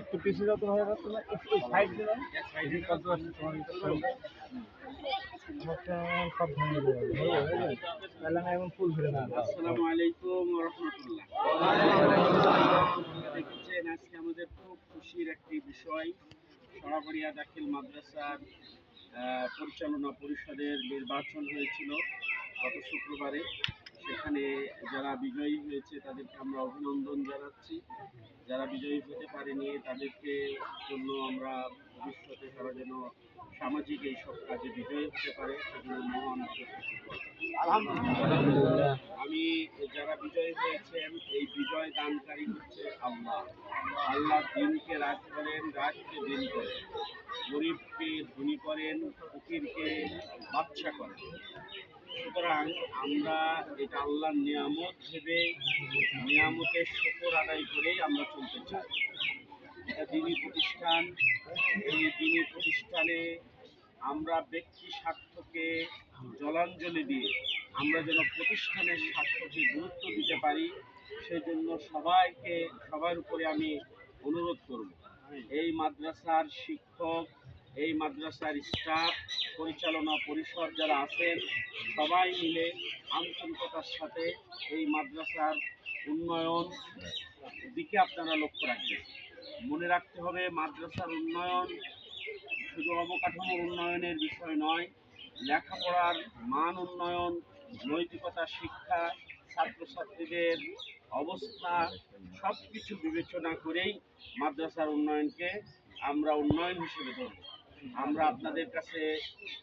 একটু পিছিয়ে যাও তো ভাই রাখতে না একটু সাইড দিলাম এই কত সব ভেঙে যাবে তাহলে আমি এখন ফুল ধরে না আসসালামু আলাইকুম ওয়া রাহমাতুল্লাহ। দেখছেন আজকে আমাদের খুব খুশির একটি বিষয়। সরাবরিয়া দাখিল মাদ্রাসার পরিচালনা পরিষদের নির্বাচন হয়েছিল গত শুক্রবারে। সেখানে যারা বিজয়ী হয়েছে তাদেরকে আমরা অভিনন্দন জানাচ্ছি। যারা বিজয়ী হতে পারেনি তাদেরকে জন্য আমরা ভবিষ্যতে তারা যেন সামাজিক এই সব কাজে বিজয়ী হতে পারে সেজন্য মহান আলহামদুলিল্লাহ। আমি যারা বিজয়ী হয়েছেন এই বিজয় দানকারী হচ্ছে আল্লাহ। আল্লাহ দিনকে রাজ করেন রাজকে দিন করেন। গরিবকে ধনী করেন ফকিরকে বাচ্চা করেন। সুতরাং আমরা এটা আল্লাহর নিয়ামত ভেবে নিয়ামতের শুকর আদায় করেই আমরা চলতে চাই। এটা দিনী প্রতিষ্ঠান। এই দিনী প্রতিষ্ঠানে আমরা ব্যক্তি স্বার্থকে জলাঞ্জলি দিয়ে আমরা যেন প্রতিষ্ঠানের স্বার্থকে গুরুত্ব দিতে পারি, সেজন্য সবাইকে, সবার উপরে আমি অনুরোধ করব। এই মাদ্রাসার শিক্ষক, এই মাদ্রাসার স্টাফ পরিচালনা পরিষদ যারা আছেন, সবাই মিলে আন্তরিকতার সাথে এই মাদ্রাসার উন্নয়ন দিকে আপনারা লক্ষ্য রাখবেন। মনে রাখতে হবে, মাদ্রাসার উন্নয়ন শুধু অবকাঠামোর উন্নয়নের বিষয় নয়, লেখাপড়ার মান উন্নয়ন, নৈতিকতা, শিক্ষা ছাত্রছাত্রীদের অবস্থা সব কিছু বিবেচনা করেই মাদ্রাসার উন্নয়নকে আমরা উন্নয়ন হিসেবে ধরব। আমরা আপনাদের কাছে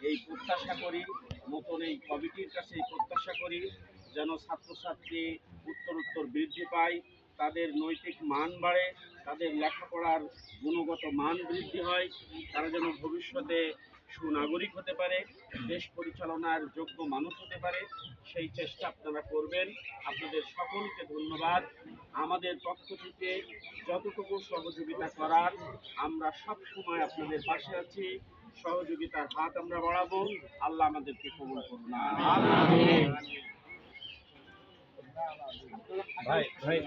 এই প্রত্যাশা করি, নতুন এই কমিটির কাছে এই প্রত্যাশা করি যেন ছাত্রছাত্রী উত্তরোত্তর উত্তর বৃদ্ধি পায় তাদের নৈতিক মান বাড়ে, তাদের লেখাপড়ার গুণগত মান বৃদ্ধি হয়, তারা যেন ভবিষ্যতে সুনাগরিক হতে পারে, দেশ পরিচালনার যোগ্য মানুষ হতে পারে, সেই চেষ্টা আপনারা করবেন। আপনাদের সকলকে ধন্যবাদ। আমাদের পক্ষ থেকে যতটুকু সহযোগিতা করার, আমরা সব সময় আপনাদের পাশে আছি। সহযোগিতার হাত আমরা বাড়াবো। আল্লাহ আমাদেরকে কবুল করুন। ভাই ভাই।